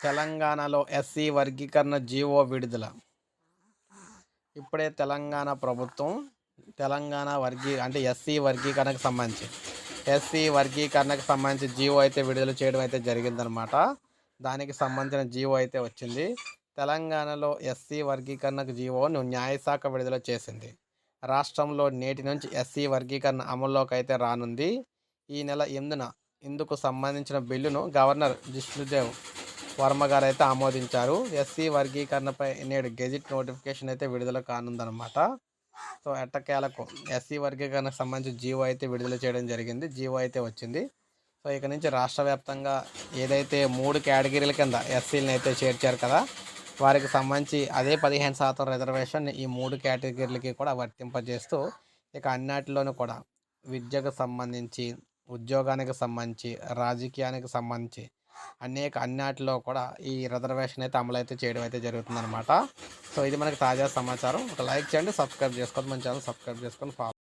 తెలంగాణలో ఎస్సీ వర్గీకరణ జీవో విడుదల. ఇప్పుడే తెలంగాణ ప్రభుత్వం తెలంగాణ వర్గీ అంటే ఎస్సీ వర్గీకరణకు సంబంధించి ఎస్సీ వర్గీకరణకు సంబంధించి జీవో అయితే విడుదల చేయడం అయితే జరిగిందనమాట దానికి సంబంధించిన జీవో అయితే వచ్చింది. తెలంగాణలో ఎస్సీ వర్గీకరణకు జీవోను న్యాయశాఖ విడుదల చేసింది. రాష్ట్రంలో నేటి నుంచి ఎస్సీ వర్గీకరణ అమల్లోకి అయితే రానుంది. ఈ నెల ఎనిమిదిన ఇందుకు సంబంధించిన బిల్లును గవర్నర్ జిష్ణుదేవ్ వర్మ గారు అయితే ఆమోదించారు. ఎస్సీ వర్గీకరణపై నేడు గెజిట్ నోటిఫికేషన్ అయితే విడుదల కానుందనమాట సో ఎట్టకేలకు ఎస్సీ వర్గీకరణకు సంబంధించి జీవో అయితే విడుదల చేయడం జరిగింది. జీవో అయితే వచ్చింది. సో ఇక నుంచి రాష్ట్ర వ్యాప్తంగా ఏదైతే మూడు కేటగిరీల కింద ఎస్సీలను అయితే చేర్చారు కదా వారికి సంబంధించి అదే పదిహేను శాతం రిజర్వేషన్ ఈ మూడు కేటగిరీలకి కూడా వర్తింపజేస్తూ ఇక అన్నిటిలోనూ కూడా విద్యకు సంబంధించి ఉద్యోగానికి సంబంధించి రాజకీయానికి సంబంధించి అనేక అన్నిటిలో కూడా ఈ రిజర్వేషన్ అయితే అమలు అయితే చేయడం అయితే జరుగుతుందన్నమాట. సో ఇది మనకి తాజా సమాచారం. ఒక లైక్ చేయండి సబ్స్క్రైబ్ చేసుకోండి. మన ఛానల్ సబ్స్క్రైబ్ చేసుకొని ఫాలో